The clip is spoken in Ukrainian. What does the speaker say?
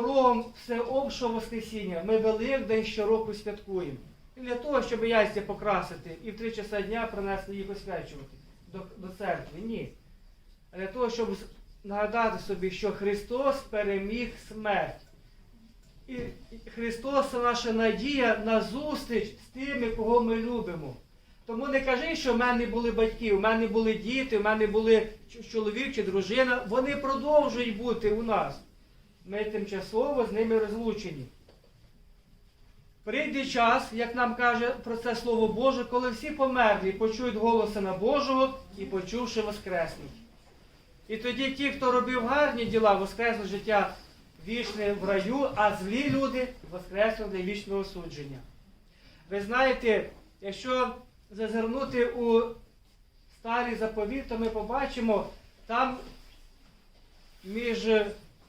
порогом всеобщого Воскресіння ми Великдень щороку святкуємо. І для того, щоб яйця покрасити і в три часа дня принесли їх освячувати до, до церкви. Ні. А для того, щоб нагадати собі, що Христос переміг смерть. І Христос це наша надія на зустріч з тими, кого ми любимо. Тому не кажи, що в мене були батьки, у мене були діти, у мене були чоловік чи дружина. Вони продовжують бути у нас. Ми тимчасово з ними розлучені. Прийде час, як нам каже про це Слово Боже, коли всі померлі почують голос Сина Божого і почувши воскреснуть. І тоді ті, хто робив гарні діла, воскреснуть життя вічне в раю, а злі люди воскреснуть для вічного судження. Ви знаєте, якщо зазирнути у старий заповіт, то ми побачимо там між